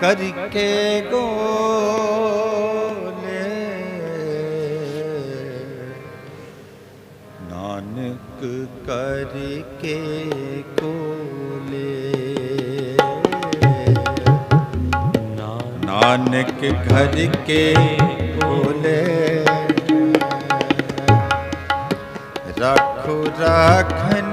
ਕਰਕੇ ਗੋਲੇ ਨਾਨਕ ਕਰਕੇ ਕੋਲੇ ਨਾਨਕ ਘਰ ਕੇ ਕੋਲੇ ਰੱਖੋ ਰਾਖਨ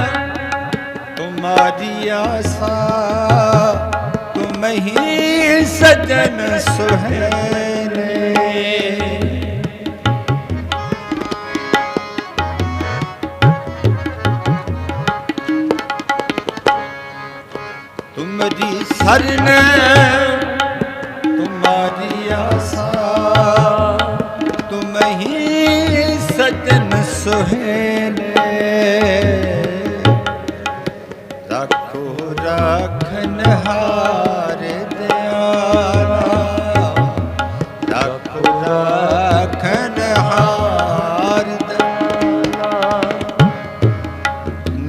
तुम्हारी आशा तुम ही सजन सुहेले तुमरी शरण तुम्हारी आशा तुम ही सजन सुहेले राखन हार दयाला रखो राखन हार दयाला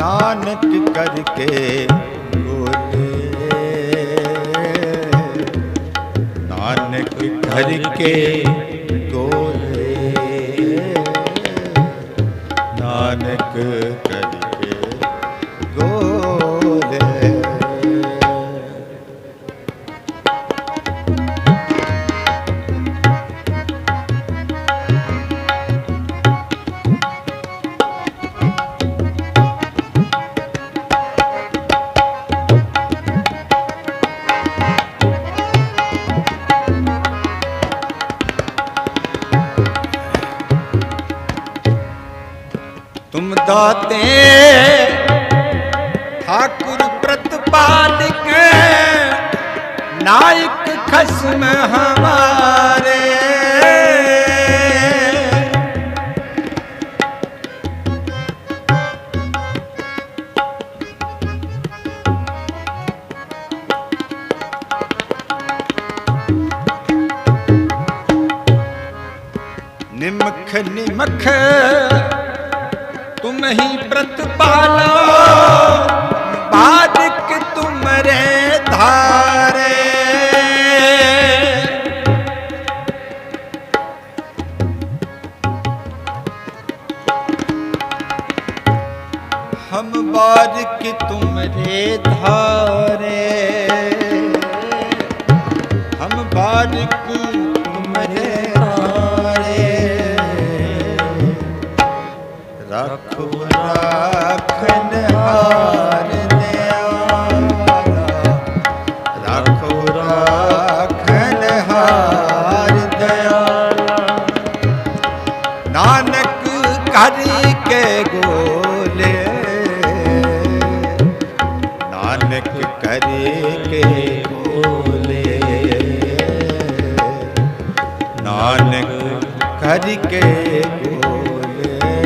नानक करके बोले नानक करके गोले ਨਾਨਕ हमारे निमख निमख तुम ही प्रतिपालो बाद कार कि तुमरे धारे हम बारिक तुमरे धारे रखो राखन हार दया रखो राख ਕਰੀ ਕੇ ਗੋਲੇ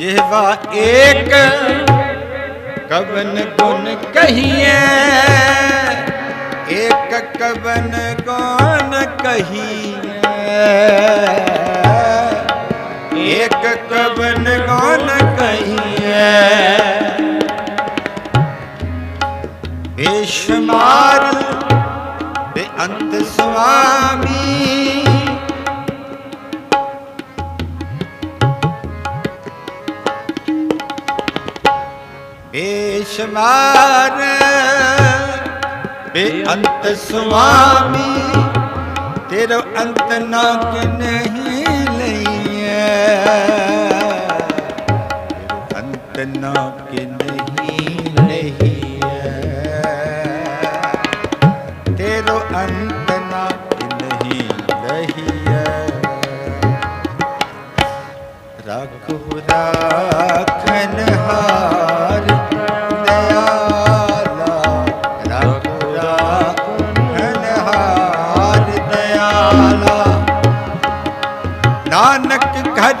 ਜਿਹਵਾ ਏਕ ਕਵਨ ਗੁਣ ਕਹੀਏ ਏਕ ਕਵਨ ਗੁਣ ਕਹੀਏ ਏਕ ਕਵਨ ਗੁਣ ਕਹੀਏ ਬੇਸ਼ੁਮਾਰ ਬੇਅੰਤ ਸੁਆਮੀ ਬੇਸ਼ਮਾਰ ਬੇਅੰਤ ਸੁਆਮੀ, ਤੇਰਾ ਅੰਤ ਨਾ ਕਿ ਨਹੀਂ ਲਈਐ। ਅੰਤ ਨਾ ਕਿ ਨਹੀਂ ਲਈਐ। ਤੇਰੋ ਅੰਤ ਨਾ ਕਿ ਨਹੀਂ ਲਈਐ। ਰੱਖੁ ਰਾਖਨ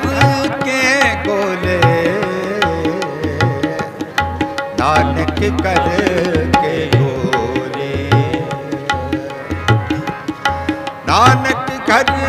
ਘਰ ਕੇ ਗੋਲੇ ਨਾਨਕ ਘਰ ਕੇ ਗੋਲੇ ਨਾਨਕ ਕਰ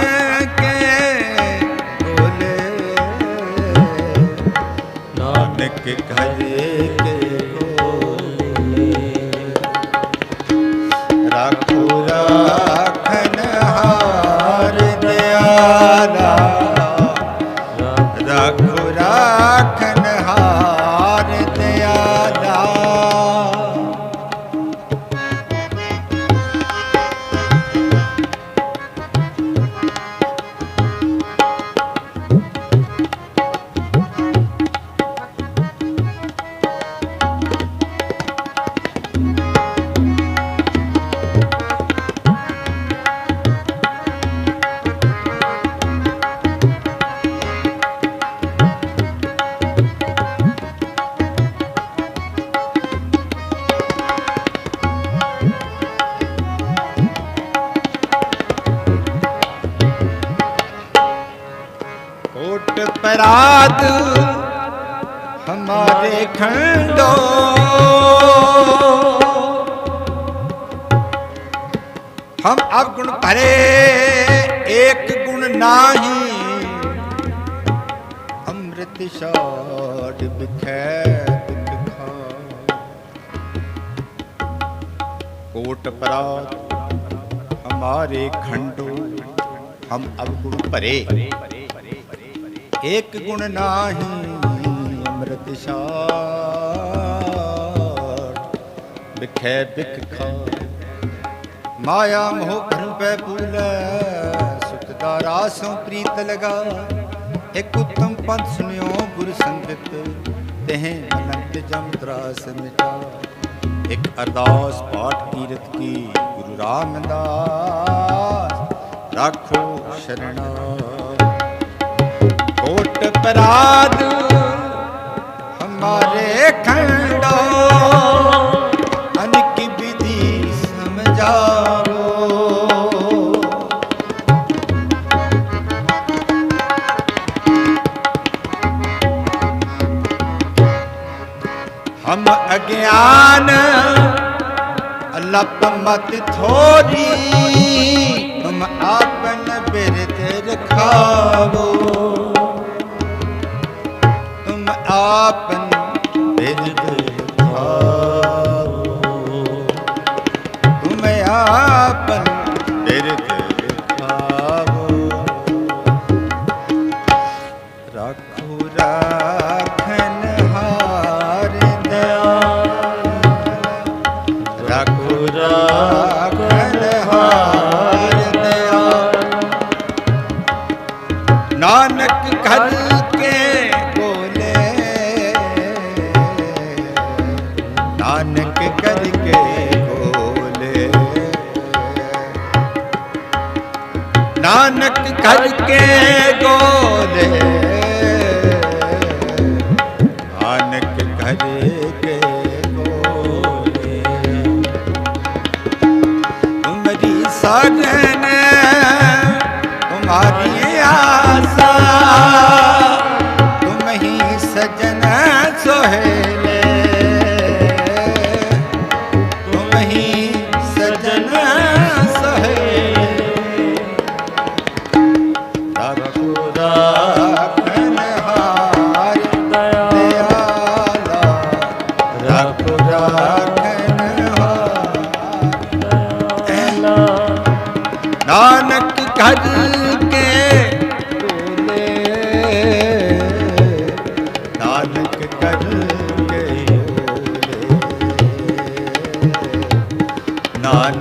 पराध हमारे खंडो हम अवगुण भरे एक गुण नाही अमृत शाद बिखै बिखा कोट पराध हमारे खंडो हम अवगुण भरे ਇੱਕ ਗੁਣ ਨਾਹੀ ਅੰਮ੍ਰਿਤ ਛਾੜ। ਵਿਖੇ ਵਿਖ ਖਾ। ਮਾਇਆ ਮੋਹ ਭਰਮ ਪੈ ਪੂਲੈ ਸੁਖ ਦਾ ਰਾਸੋਂ ਪ੍ਰੀਤ ਲਗਾ। ਇੱਕ ਉਤਮ ਪੰਥ ਸੁਨਿਓ ਗੁਰ ਸੰਗਤ। ਤਹ ਅਨੰਤ ਜਮ ਤਰਾਸ ਮਿਟਾ ਇੱਕ ਅਰਦਾਸ ਪਾਠ ਕੀਰਤ ਕੀ ਗੁਰੂ ਰਾਮਦਾਸ। ਰਾਖੋ ਸ਼ਰਣਾ। ਕੋਟ ਪਰਾਦ ਹਮਾਰੇ ਖੰਡੋ, ਅਨਿਕ ਵਿਧੀ ਸਮਝਾਓ ਹਮ ਅਗਿਆਨ ਲੱਪ ਮਤ ਥੋੜੀ, ਹਮ ਆਪਨ ਬਿਰਤ ਰਖਾਵੋ। ਆਪਨ ਬਿਨਦ ਭਾਵੋ। ਤੁਮ ਆਪਨ ਬਿਰਦ ਭਾਵੋ। ਰੱਖੋ ਨਾਨਕ ਘਰ ਕਰਕੇ ਗੋਦੇ ਆਨਕ ਘਰੇ ਕੇ ਗੋਦੇ ਮਰੀ ਸਾਜਨ ਨਾਨਕ